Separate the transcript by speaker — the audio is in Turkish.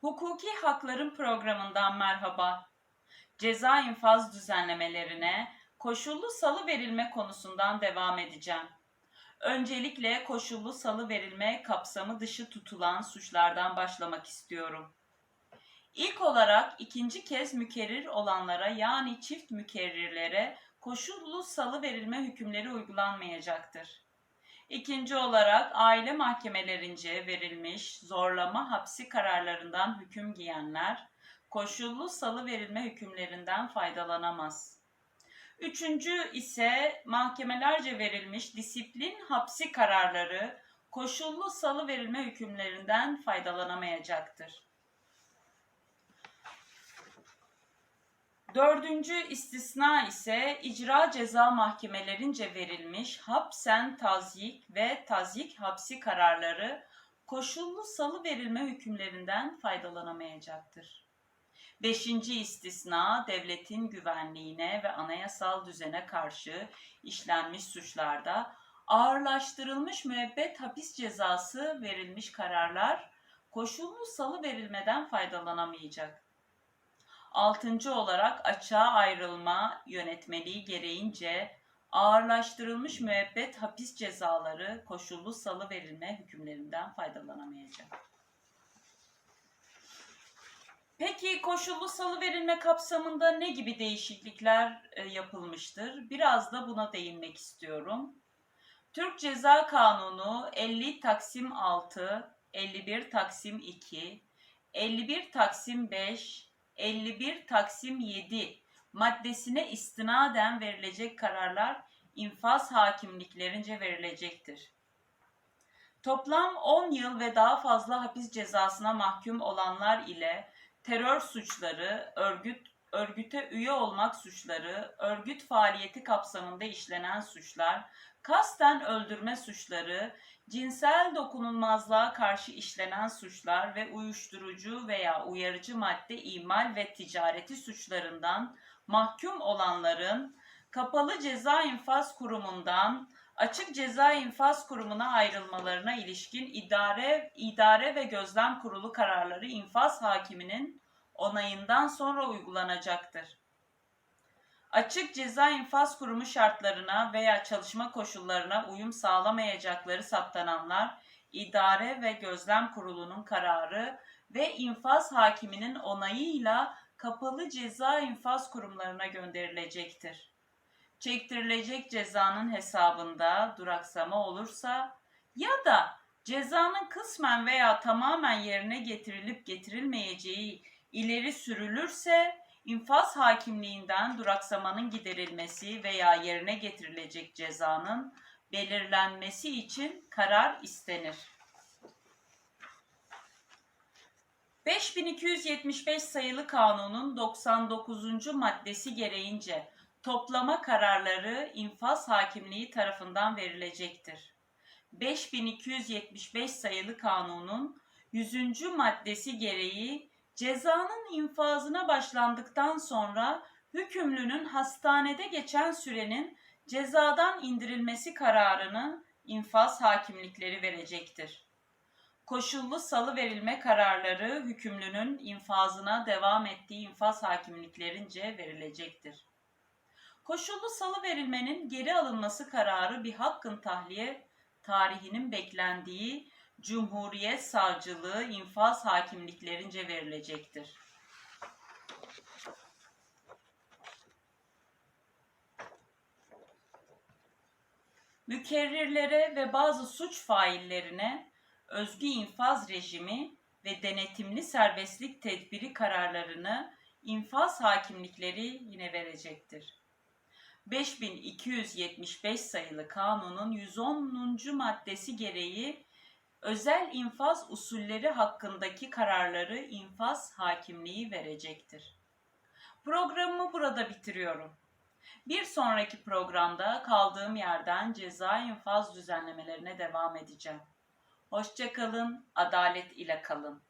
Speaker 1: Hukuki Hakların programından merhaba. Ceza infaz düzenlemelerine koşullu salı verilme konusundan devam edeceğim. Öncelikle koşullu salı verilme kapsamı dışı tutulan suçlardan başlamak istiyorum. İlk olarak ikinci kez mükerrir olanlara yani çift mükerrirlere koşullu salı verilme hükümleri uygulanmayacaktır. İkinci olarak aile mahkemelerince verilmiş zorlama hapsi kararlarından hüküm giyenler koşullu salı verilme hükümlerinden faydalanamaz. Üçüncü ise mahkemelerce verilmiş disiplin hapsi kararları koşullu salı verilme hükümlerinden faydalanamayacaktır. Dördüncü istisna ise icra ceza mahkemelerince verilmiş hapsen tazyik ve tazyik hapsi kararları koşullu salı verilme hükümlerinden faydalanamayacaktır. Beşinci istisna devletin güvenliğine ve anayasal düzene karşı işlenmiş suçlarda ağırlaştırılmış müebbet hapis cezası verilmiş kararlar koşullu salı verilmeden faydalanamayacak. Altıncı olarak açığa ayrılma yönetmeliği gereğince ağırlaştırılmış müebbet hapis cezaları koşullu salı verilme hükümlerinden faydalanamayacak. Peki koşullu salı verilme kapsamında ne gibi değişiklikler e, yapılmıştır? Biraz da buna değinmek istiyorum. Türk Ceza Kanunu 50 Taksim 6, 51 Taksim 2, 51 Taksim 5, 51 Taksim 7 maddesine istinaden verilecek kararlar infaz hakimliklerince verilecektir. Toplam 10 yıl ve daha fazla hapis cezasına mahkum olanlar ile terör suçları, örgüt örgüte üye olmak suçları, örgüt faaliyeti kapsamında işlenen suçlar, kasten öldürme suçları, cinsel dokunulmazlığa karşı işlenen suçlar ve uyuşturucu veya uyarıcı madde imal ve ticareti suçlarından mahkum olanların kapalı ceza infaz kurumundan açık ceza infaz kurumuna ayrılmalarına ilişkin idare idare ve gözlem kurulu kararları infaz hakiminin onayından sonra uygulanacaktır. Açık ceza infaz kurumu şartlarına veya çalışma koşullarına uyum sağlamayacakları saptananlar idare ve gözlem kurulunun kararı ve infaz hakiminin onayıyla kapalı ceza infaz kurumlarına gönderilecektir. Çektirilecek cezanın hesabında duraksama olursa ya da cezanın kısmen veya tamamen yerine getirilip getirilmeyeceği ileri sürülürse infaz hakimliğinden duraksamanın giderilmesi veya yerine getirilecek cezanın belirlenmesi için karar istenir. 5275 sayılı kanunun 99. maddesi gereğince toplama kararları infaz hakimliği tarafından verilecektir. 5275 sayılı kanunun 100. maddesi gereği cezanın infazına başlandıktan sonra hükümlünün hastanede geçen sürenin cezadan indirilmesi kararını infaz hakimlikleri verecektir. Koşullu salı verilme kararları hükümlünün infazına devam ettiği infaz hakimliklerince verilecektir. Koşullu salı verilmenin geri alınması kararı bir hakkın tahliye tarihinin beklendiği Cumhuriyet Savcılığı infaz hakimliklerince verilecektir. Mükerrirlere ve bazı suç faillerine özgü infaz rejimi ve denetimli serbestlik tedbiri kararlarını infaz hakimlikleri yine verecektir. 5275 sayılı kanunun 110. maddesi gereği özel infaz usulleri hakkındaki kararları infaz hakimliği verecektir. Programımı burada bitiriyorum. Bir sonraki programda kaldığım yerden ceza infaz düzenlemelerine devam edeceğim. Hoşçakalın, adalet ile kalın.